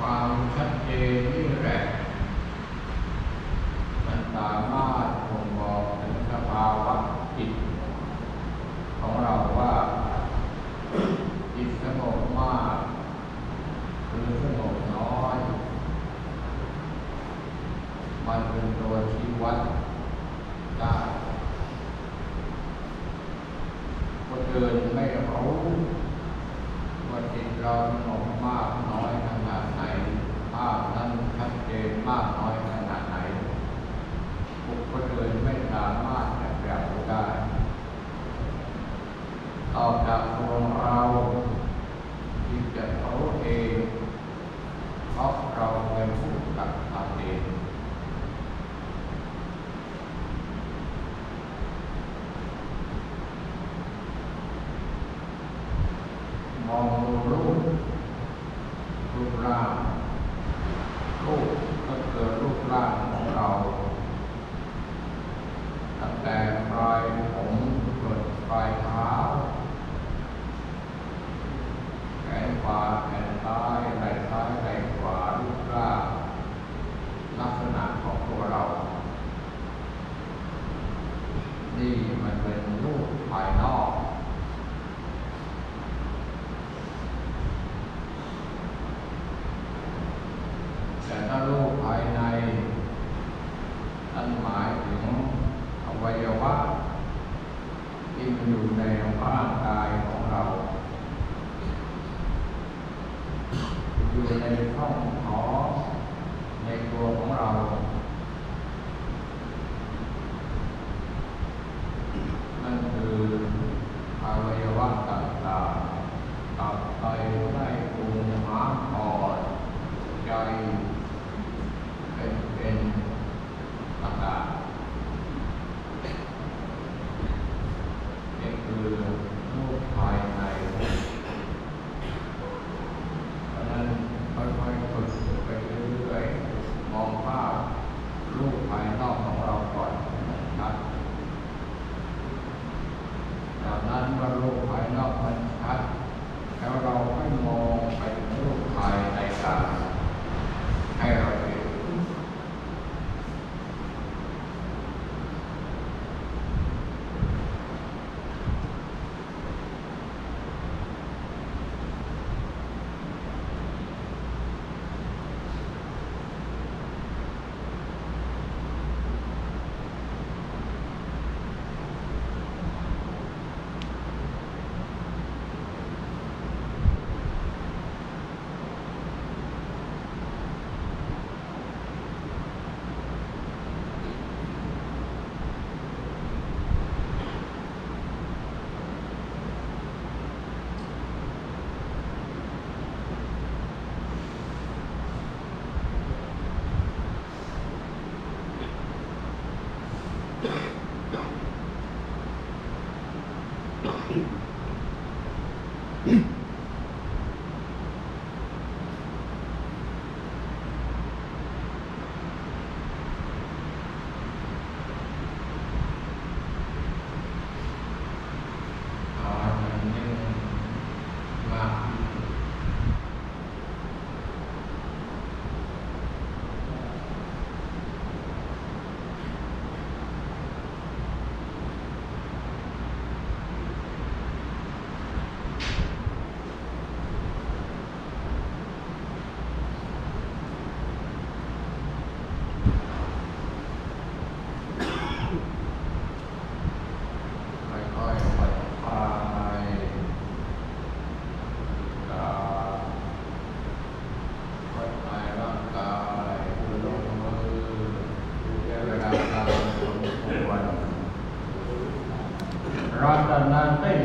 ความชัดเจนนี่แหละมันสามารถบ่งบอกถึงสภาวะจิตของเราว่าจิตสงบมากหรือสงบน้อย มันเป็นตัวชี้วัดได้คนอื่นไม่รู้ว่าจิตเราสงบมากน้อยขนาดไหนภาพนั้น ชัดเจนมากน้อยขนาดไหนบุคคลอื่นไม่สามารถจะแบบรู้ได้ออจากตัวเราที่จะรู้เองเพราะเราเป็นผู้ตัดทำเองมองรูปรูปร่างรูป เกิดรูปร่างของเราตั้งแต่ปลายผมจนปลายเท้าแขนขวาแขนซ้ายไหล่ซ้ายไหล่ขวารูปร่างลักษณะของตัวเรา นี่มันเป็นรูปภายนอก แต่ถ้ารูปภายในนั่น หมายถึงอวัยวะที่มันอยู่ในร่างกายของเรา อยู่ในห้อง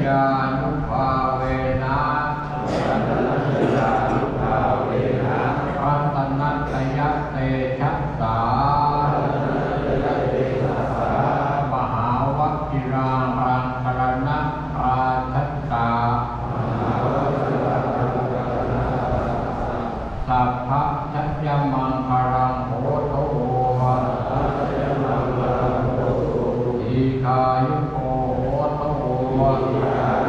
ยานุภาเวนะรัตนัตยานุภาเวนะรัตนัตยเตชะสามหาวัคิรารังสรณะราชัตตาสัพพะชัญญมังคารังโหโตอีกายุโกโหโต อ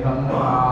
等会啊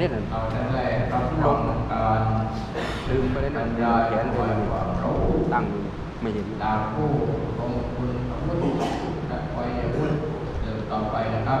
ได้นั่นเราลงการลืมไปได้บรนั่นรยายแขนไปความนั่นรู้ตั้งไม่เห็นตามผู้ของคุณวุฒิและวัยวุฒิเดินต่อไปนะครับ